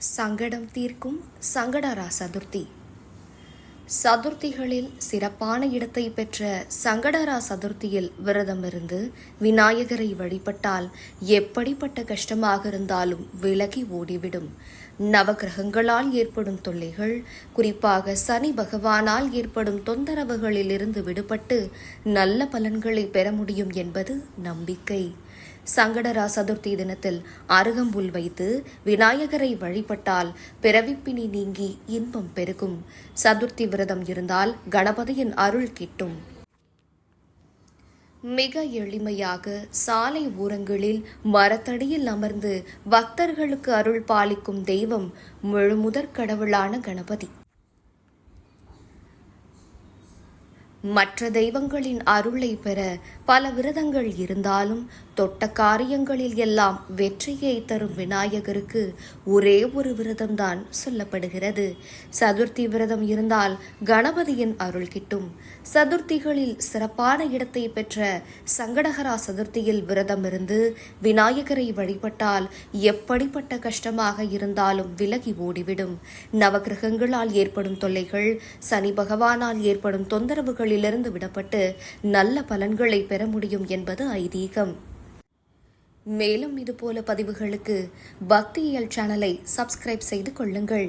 சங்கடம் தீர்க்கும் சங்கடரா சதுர்த்தி? சதுர்த்திகளில் சிறப்பான இடத்தை பெற்ற சங்கடரா சதுர்த்தியில் விரதமிருந்து விநாயகரை வழிபட்டால் எப்படிப்பட்ட கஷ்டமாக இருந்தாலும் விலகி ஓடிவிடும். நவகிரகங்களால் ஏற்படும் தொல்லைகள் குறிப்பாக சனி பகவானால் ஏற்படும் தொந்தரவுகளிலிருந்து விடுபட்டு நல்ல பலன்களை பெற முடியும் என்பது நம்பிக்கை. சங்கடரா சதுர்த்தி தினத்தில் அருகம்புல் வைத்து விநாயகரை வழிபட்டால் பிறவிப்பினி நீங்கி இன்பம் பெருகும். சதுர்த்தி விரதம் இருந்தால் கணபதியின் அருள் கிட்டும். மிக எளிமையாக சாலை ஓரங்களில் மரத்தடியில் அமர்ந்து பக்தர்களுக்கு அருள் பாலிக்கும் தெய்வம் முழுமுதற் கடவுளான கணபதி. மற்ற தெய்வங்களின் அருளை பெற பல விரதங்கள் இருந்தாலும் தொட்ட காரியங்களில் எல்லாம் வெற்றியை தரும் விநாயகருக்கு ஒரே ஒரு விரதம்தான் சொல்லப்படுகிறது. சதுர்த்தி விரதம் இருந்தால் கணபதியின் அருள் கிட்டும். சதுர்த்திகளில் சிறப்பான இடத்தை பெற்ற சங்கடகரா சதுர்த்தியில் விரதம் இருந்து விநாயகரை வழிபட்டால் எப்படிப்பட்ட கஷ்டமாக இருந்தாலும் விலகி ஓடிவிடும். நவகிரகங்களால் ஏற்படும் தொல்லைகள் சனி பகவானால் ஏற்படும் தொந்தரவுகளில் தொந்தரவுகளிலிருந்து விடப்பட்டு நல்ல பலன்களை பெற முடியும் என்பது ஐதீகம். மேலும் இதுபோல பதிவுகளுக்கு பக்தியியல் சேனலை சப்ஸ்கிரைப் செய்து கொள்ளுங்கள்.